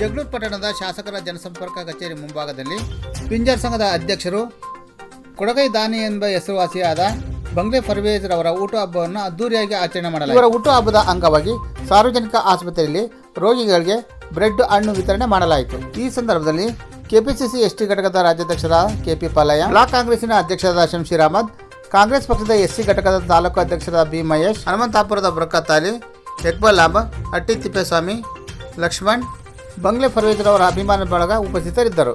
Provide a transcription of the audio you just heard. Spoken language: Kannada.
ಜಗಳೂರು ಪಟ್ಟಣದ ಶಾಸಕರ ಜನಸಂಪರ್ಕ ಕಚೇರಿ ಮುಂಭಾಗದಲ್ಲಿ ಪಿಂಜರ್ ಸಂಘದ ಅಧ್ಯಕ್ಷರು ಕೊಡಗೈ ದಾನಿ ಎಂಬ ಹೆಸರುವಾಸಿಯಾದ ಬಂಗ್ಲೆ ಫರ್ವೇಜ್ ರವರ ಹುಟ್ಟುಹಬ್ಬವನ್ನು ಅದ್ದೂರಿಯಾಗಿ ಆಚರಣೆ ಮಾಡಲಾಗಿದೆ ಇವರ ಹುಟ್ಟುಹಬ್ಬದ ಅಂಗವಾಗಿ ಸಾರ್ವಜನಿಕ ಆಸ್ಪತ್ರೆಯಲ್ಲಿ ರೋಗಿಗಳಿಗೆ ಬ್ರೆಡ್ ಹಣ್ಣು ವಿತರಣೆ ಮಾಡಲಾಯಿತು. ಈ ಸಂದರ್ಭದಲ್ಲಿ ಕೆಪಿಸಿಸಿ ಎಸ್ಟಿ ಘಟಕದ ರಾಜ್ಯಾಧ್ಯಕ್ಷರ ಕೆಪಿ ಪಾಲಯ್ಯ, ಬ್ಲಾಕ್ ಕಾಂಗ್ರೆಸ್ಸಿನ ಅಧ್ಯಕ್ಷರಾದ ಶಂಶೀರ್ ಅಹಮದ್ ಕಾಂಗ್ರೆಸ್ ಪಕ್ಷದ ಎಸ್ಸಿ ಘಟಕದ ತಾಲೂಕು ಅಧ್ಯಕ್ಷರ ಬಿ ಮಹೇಶ್, ಹನುಮಂತಾಪುರದ ಬರಕತ್ ಅಲಿ ಇಕ್ಬಲ್ ಅಹಮದ್ ಹಟ್ಟಿ ತಿಪ್ಪೇಸ್ವಾಮಿ, ಲಕ್ಷ್ಮಣ್ ಬಂಗ್ಲೆ ಫರ್ವೇಜ್ರವರ ಅಭಿಮಾನ ಬಳಗ ಉಪಸ್ಥಿತರಿದ್ದರು.